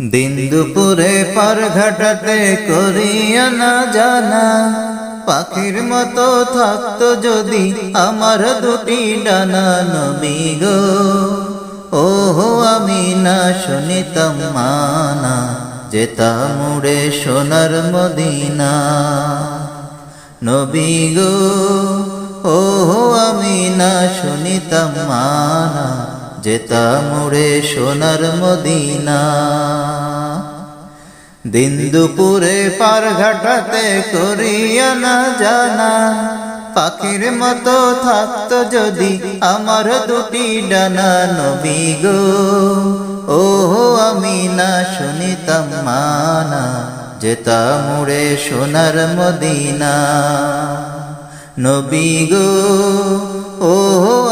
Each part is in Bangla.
দিন দুপুরে পার ঘাটাতে করিয়া না জানা। পাখির মতো থাকতো যদি আমার দুটি ডানা, নবী গো। ওহো, আমি না শুনিতাম মানা যেতাম উড়ে সোনার মদিনা। নবী গো, ওহো, আমি না শুনিতাম মানা। যেতাম উড়ে সোনার মদিনা। দিন দুপুরে পার ঘাটাতে করিয়া না জানা। পাখির মতো থাকতো যদি আমার দুটি ডানা নবী গো। ও আমি না শুনিতাম মানা যেতাম উড়ে সোনার মদিনা। নবী গো ও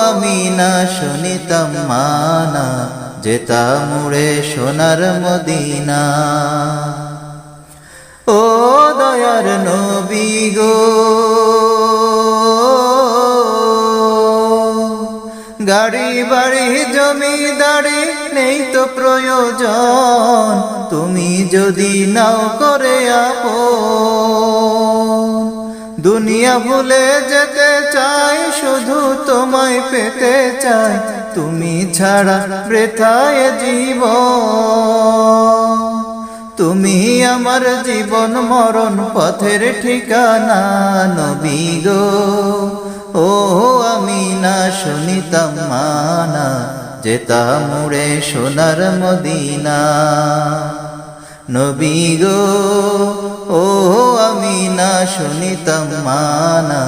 আমি না শুনিতাম মানা, যেতাম উড়ে সোনার মদিনা। ও দয়ার নবী গো, গাড়ি বাড়ি, জমিদারি নেই তো প্রয়োজন, তুমি যদি নাও করে আপন। দুনিয়া ভুলে যেতে চাই, শুধু তোমায় পেতে চাই। তুমি ছাড়া বৃথায় জীব তুমি আমার জীবন মরণ পথের ঠিকানা, নবী গো। ও, আমি না শুনিতাম মানা যেতাম উড়ে সোনার মদিনা। নবী গো, ও না শুনিতাম মানা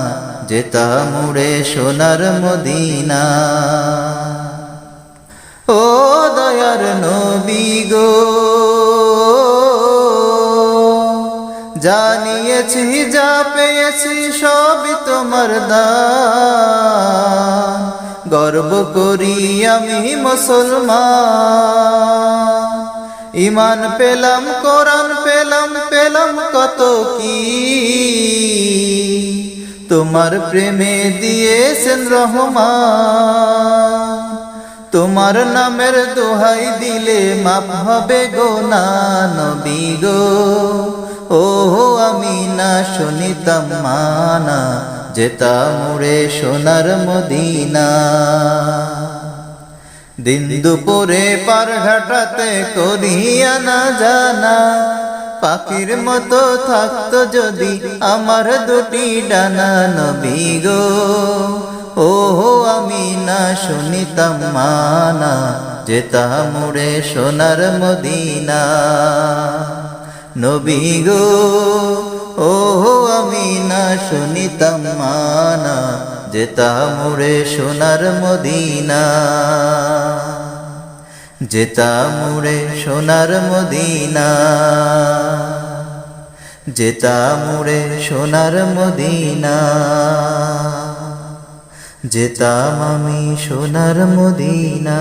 যেতাম মুড়ে সোনার মদিনা। ও দয়ার নবী গো, জানিয়েছি, যা পেয়েছি সবই তোমার দান। গর্ব করি আমি মুসলমান। ইমান পেলাম, কোরআন পেলাম পেলাম কত কি? তোমার প্রেমে দিয়েছেন রহমান। তোমার নামের দোহাই দিলে মাপ হবে গো না নবী গো। ও আমি না শুনিতাম মানা, যেতাম উড়ে সোনার মদিনা। দিন দুপুরে পার ঘাটাতে করিয়া না জানা। পাখির মতো থাকতো যদি আমার দুটি ডানা, নবী গো। ও আমি না শুনিতাম মানা যেতাম উড়ে সোনার মদিনা। নবী গো ও আমি না শুনিতাম মানা যেতাম উড়ে সোনার মদিনা। যেতাম মুড়ে সোনার মদিনা। যেতা মুড়ে সোনার মদিনা। যেতাম আমি সোনার মদিনা।